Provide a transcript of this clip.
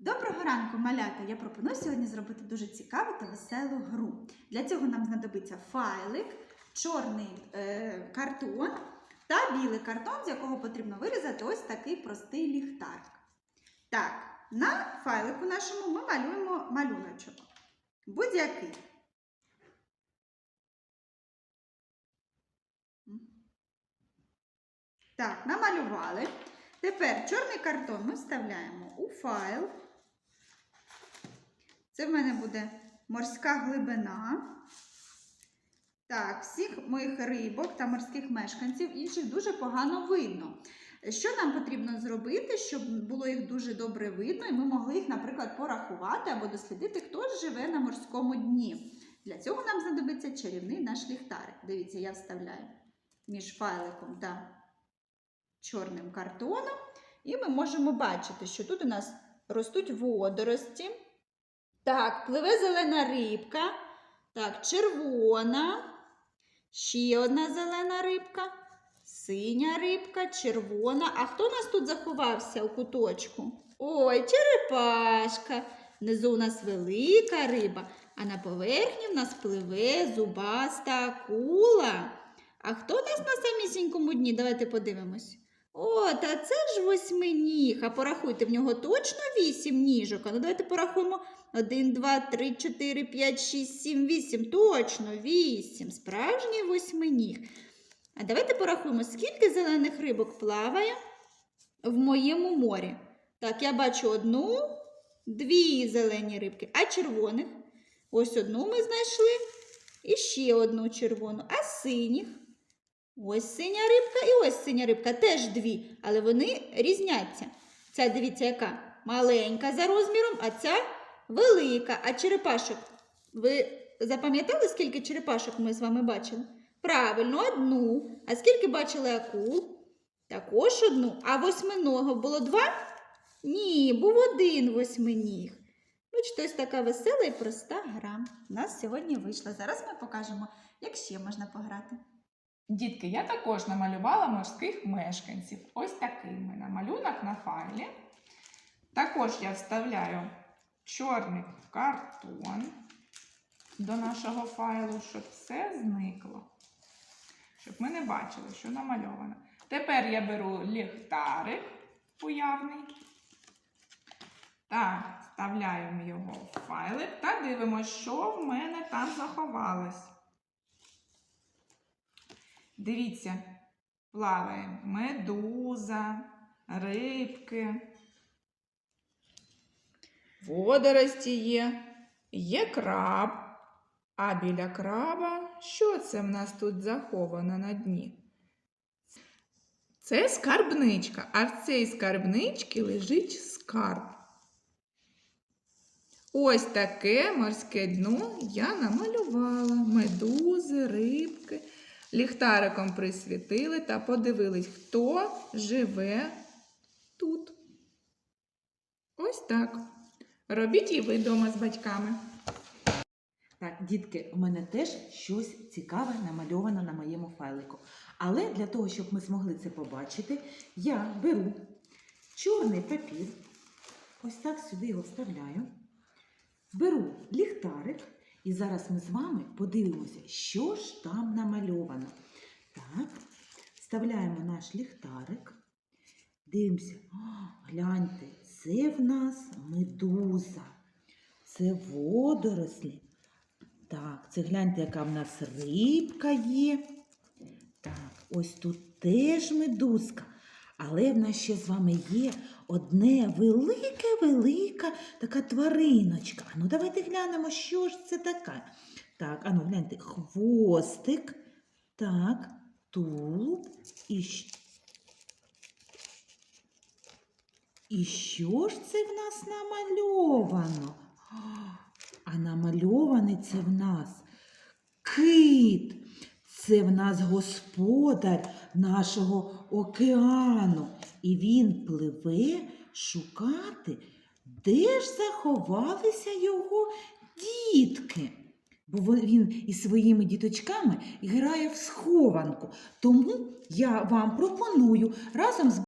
Доброго ранку, малята! Я пропоную сьогодні зробити дуже цікаву та веселу гру. Для цього нам знадобиться файлик, чорний е, картон та білий картон, з якого потрібно вирізати ось такий простий ліхтарик. Так, на файлику нашому ми малюємо малюночок. Будь-який. Так, намалювали. Тепер чорний картон ми вставляємо у файл. Це в мене буде морська глибина. Так, всіх моїх рибок та морських мешканців інших дуже погано видно. Що нам потрібно зробити, щоб було їх дуже добре видно, і ми могли їх, наприклад, порахувати або дослідити, хто живе на морському дні. Для цього нам знадобиться чарівний наш ліхтарик. Дивіться, я вставляю між файликом та чорним картоном. І ми можемо бачити, що тут у нас ростуть водорості. Так, пливе зелена рибка. Так, червона. Ще одна зелена рибка. Синя рибка, червона. А хто у нас тут заховався у куточку? Ой, черепашка. Внизу у нас велика риба, а на поверхні в нас пливе зубаста акула. А хто у нас на самісінькому дні? Давайте подивимось. О, та це ж восьминіг. А порахуйте, в нього точно вісім ніжок. А ну давайте порахуємо. Один, два, три, чотири, п'ять, шість, сім, вісім. Точно, вісім. Справжній восьминіг. А давайте порахуємо, скільки зелених рибок плаває в моєму морі. Так, я бачу одну, дві зелені рибки, а червоних. Ось одну ми знайшли. І ще одну червону, а синіх. Ось синя рибка і ось синя рибка, теж дві, але вони різняться. Ця, дивіться, яка маленька за розміром, а ця велика. А черепашок. Ви запам'ятали, скільки черепашок ми з вами бачили? Правильно, одну. А скільки бачили акул? Також одну. А восьминого було два? Ні, був один восьминіг. Бачите, ось така весела і проста гра. У нас сьогодні вийшла. Зараз ми покажемо, як ще можна пограти. Дітки, я також намалювала морських мешканців. Ось такий в мене малюнок на файлі. Також я вставляю чорний картон до нашого файлу, щоб все зникло. Щоб ми не бачили, що намальовано. Тепер я беру ліхтарик уявний. Так, вставляємо його в файлик та дивимося, що в мене там заховалось. Дивіться, плаває медуза, рибки. Водорості є, є краб. А біля краба, що це в нас тут заховано на дні? Це скарбничка, а в цій скарбничці лежить скарб. Ось таке морське дно я намалювала. Медузи, рибки. Ліхтариком присвітили та подивились, хто живе тут. Ось так. Робіть і ви вдома з батьками. Так, дітки, у мене теж щось цікаве намальовано на моєму файлику. Але для того, щоб ми змогли це побачити, я беру чорний папір, ось так сюди його вставляю. Беру ліхтарик, і зараз ми з вами подивимося, що ж там намальовано. Так, вставляємо наш ліхтарик. Дивимося, О, гляньте, це в нас медуза, це водорослі. Так, це гляньте, яка в нас рибка є. Так, ось тут теж медузка. Але в нас ще з вами є одне велике-велика така твариночка. А ну давайте глянемо, що ж це таке. Так, а ну гляньте, хвостик, так, тулуб і, і що ж це в нас намальовано? А намальований це в нас кит. Це в нас господар нашого океану. І він пливе шукати, де ж заховалися його дітки. Бо він із своїми діточками грає в схованку. Тому я вам пропоную разом з